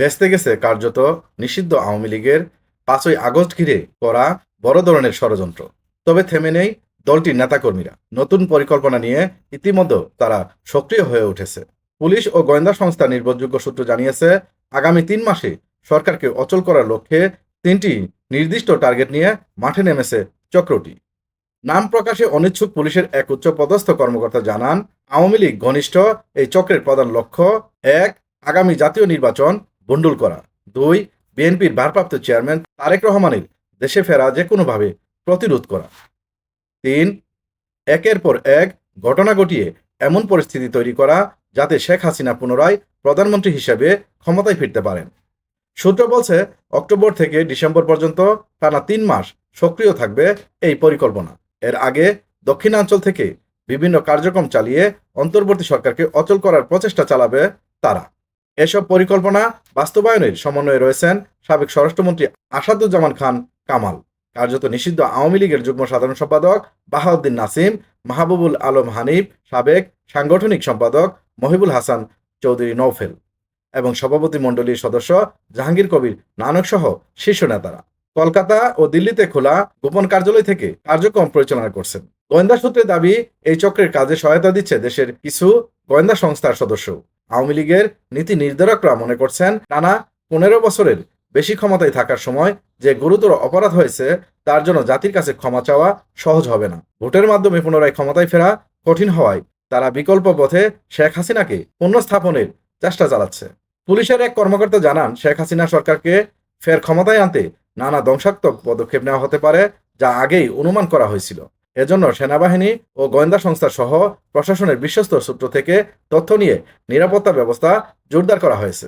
ভেস্তে গেছে কার্যত নিষিদ্ধ আওয়ামী লীগের পাঁচই আগস্ট ঘিরে করা বড় ধরনের ষড়যন্ত্র। তবে থেমে নেই দলটির নেতাকর্মীরা। নতুন পরিকল্পনা নিয়ে ইতিমধ্যে তারা সক্রিয় হয়ে উঠেছে। পুলিশ ও গোয়েন্দা সংস্থা নির্ভরযোগ্য সূত্র জানিয়েছে, আগামী তিন মাসে সরকারকে অচল করার লক্ষ্যে তিনটি নির্দিষ্ট টার্গেট নিয়ে মাঠে নেমেছে চক্রটি। নাম প্রকাশে অনিচ্ছুক পুলিশের এক উচ্চ পদস্থ কর্মকর্তা জানান, আওয়ামী লীগ ঘনিষ্ঠ এই চক্রের প্রধান লক্ষ্য, এক, আগামী জাতীয় নির্বাচন বন্ডুল করা। দুই, বিএনপির ভারপ্রাপ্ত চেয়ারম্যান তারেক রহমানের দেশে ফেরা যে কোনোভাবে প্রতিরোধ করা। তিন, একের পর এক ঘটনা ঘটিয়ে এমন পরিস্থিতি তৈরি করা যাতে শেখ হাসিনা পুনরায় প্রধানমন্ত্রী হিসেবে ক্ষমতায় ফিরতে পারেন। সূত্র বলছে, অক্টোবর থেকে ডিসেম্বর পর্যন্ত টানা তিন মাস সক্রিয় থাকবে এই পরিকল্পনা। এর আগে দক্ষিণাঞ্চল থেকে বিভিন্ন কার্যক্রম চালিয়ে অন্তর্বর্তী সরকারকে অচল করার প্রচেষ্টা চালাবে তারা। এসব পরিকল্পনা বাস্তবায়নের সমন্বয়ে রয়েছেন সাবেক স্বরাষ্ট্রমন্ত্রী আসাদুজ্জামান খান কামাল। কার্যত নিষিদ্ধ আওয়ামী লীগের যুগ্ম সাধারণ সম্পাদক বাহাউদ্দিন নাসিম, মাহবুবুল আলম হানিফ, সাবেক সাংগঠনিক সম্পাদক মহিবুল হাসান চৌধুরী নৌফেল এবং সভাপতি মণ্ডলীর সদস্য জাহাঙ্গীর কবির নানক সহ শীর্ষ নেতারা। কলকাতা ও দিল্লিতে খোলা গোপন কার্যালয় থেকে কার্যক্রম পরিচালনা করছেন। গোয়েন্দা সূত্রে দাবি, এই চক্রের কাজে সহায়তা দিচ্ছে দেশের কিছু গোয়েন্দা সংস্থার সদস্য আওয়ামী লীগের নীতি নির্ধারকরা মনে করছেন, টানা পনেরো বছরের বেশি ক্ষমতায় থাকার সময় যে গুরুতর অপরাধ হয়েছে, তার জন্য জাতির কাছে ক্ষমা চাওয়া সহজ হবে না। ভোটের মাধ্যমে পুনরায় ক্ষমতায় ফেরা কঠিন হওয়ায় তারা বিকল্প পথে শেখ হাসিনাকে পুনঃস্থাপনের চেষ্টা চালাচ্ছে। পুলিশের এক কর্মকর্তা জানান, শেখ হাসিনা সরকারকে ফের ক্ষমতায় আনতে নানা ধ্বংসাত্মক পদক্ষেপ নেওয়া হতে পারে, যা আগেই অনুমান করা হয়েছিল। এজন্য সেনাবাহিনী ও গোয়েন্দা সংস্থা সহ প্রশাসনের বিশ্বস্ত সূত্র থেকে তথ্য নিয়ে নিরাপত্তা ব্যবস্থা জোরদার করা হয়েছে।